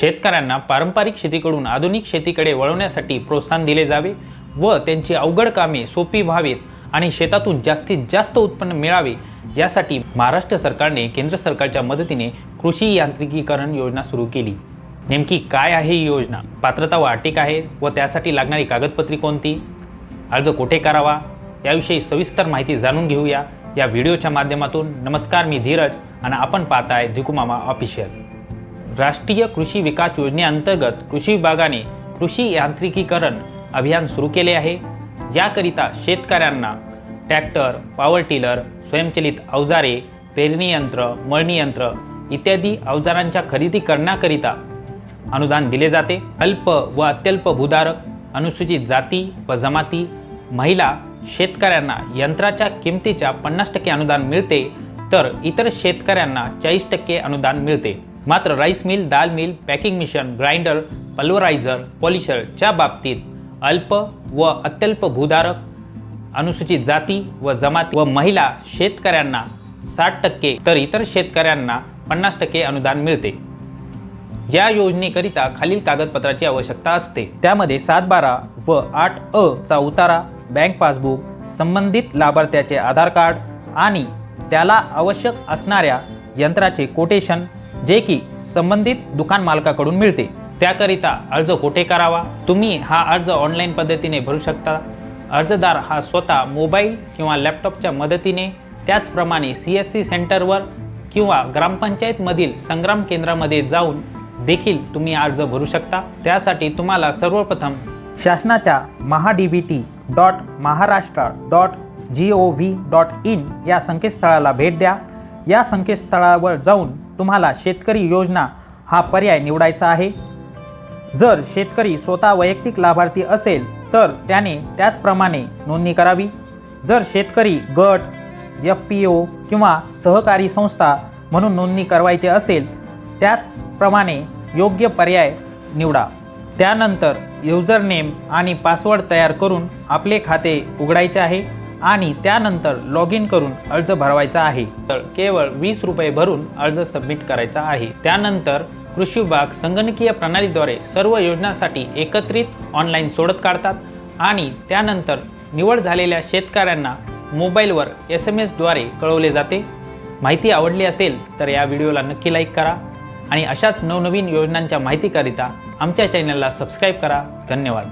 शेतकऱ्यांना पारंपरिक शेतीकडून आधुनिक शेतीकडे वळवण्यासाठी प्रोत्साहन दिले जावे व त्यांची अवघड कामे सोपी व्हावीत आणि शेतातून जास्तीत जास्त उत्पन्न मिळावे यासाठी महाराष्ट्र सरकारने केंद्र सरकारच्या मदतीने कृषी यांत्रिकीकरण योजना सुरू केली. नेमकी काय आहे ही योजना? पात्रता व अटी आहे व त्यासाठी लागणारी कागदपत्रे कोणती? अर्ज कुठे करावा? याविषयी सविस्तर माहिती जाणून घेऊया. या व्हिडिओच्या माध्यमातून नमस्कार मी धीरज आणि आपण पाहताय धिकुमामा ऑफिशियल. राष्ट्रीय कृषी विकास योजनेअंतर्गत कृषी विभागाने कृषी यांत्रिकीकरण अभियान सुरू केले आहे. याकरिता शेतकऱ्यांना ट्रॅक्टर पॉवर टिलर स्वयंचलित अवजारे पेरणी यंत्र मळणी यंत्र इत्यादी अवजारांच्या खरेदी करण्याकरिता अनुदान दिले जाते. अल्प व अत्यल्प भूधारक अनुसूचित जाती व जमाती महिला शेतकऱ्यांना यंत्राच्या किमतीच्या पन्नास टक्के अनुदान मिळते तर इतर शेतकऱ्यांना चाळीस टक्के अनुदान मिळते. मात्र rice mill dal mill packing machine grinder pulverizer पॉलिशरच्या बाबतीत अल्प व अत्यल्प भूधारक अनुसूचित जाती व जमाती व महिला शेतकऱ्यांना साठ टक्के तर इतर शेतकऱ्यांना पन्नास टक्के अनुदान मिळते. या योजनेकरिता खालील कागदपत्राची आवश्यकता असते त्यामध्ये सात बारा व आठ अ चा उतारा बँक पासबुक संबंधित लाभार्थ्याचे आधार कार्ड आणि त्याला आवश्यक असणाऱ्या यंत्राचे कोटेशन जे की संबंधित दुकान मालकाकडून मिळते. त्याकरिता अर्ज कोठे करावा? तुम्ही हा अर्ज ऑनलाईन पद्धतीने भरू शकता. अर्जदार हा स्वतः मोबाईल किंवा लॅपटॉपच्या मदतीने त्याचप्रमाणे सी एस सी सेंटरवर किंवा ग्रामपंचायतमधील संग्राम केंद्रामध्ये जाऊन देखील तुम्ही अर्ज भरू शकता. त्यासाठी तुम्हाला सर्वप्रथम शासनाच्या Maha D B T dot Maharashtra dot G O V dot in या संकेतस्थळाला भेट द्या. या संकेतस्थळावर जाऊन तुम्हाला शेतकरी योजना हा पर्याय निवडायचा आहे. जर शेतकरी स्वतः वैयक्तिक लाभार्थी असेल तर त्याने त्याचप्रमाणे नोंदणी करावी. जर शेतकरी गट एफ पी ओ किंवा सहकारी संस्था म्हणून नोंदणी करवायची असेल त्याचप्रमाणे योग्य पर्याय निवडा. त्यानंतर युजर नेम आणि पासवर्ड तयार करून आपले खाते उघडायचे आहे. आणि त्यानंतर लॉग इन करून अर्ज भरवायचा आहे. तर केवळ वीस रुपये भरून अर्ज सबमिट करायचा आहे. त्यानंतर कृषी विभाग संगणकीय प्रणालीद्वारे सर्व योजनांसाठी एकत्रित ऑनलाईन सोडत काढतात आणि त्यानंतर निवड झालेल्या शेतकऱ्यांना मोबाईलवर एस एम एसद्वारे कळवले जाते. माहिती आवडली असेल तर या व्हिडिओला नक्की लाईक करा आणि अशाच नवनवीन योजनांच्या माहितीकरिता आमच्या चॅनलला सबस्क्राईब करा. धन्यवाद.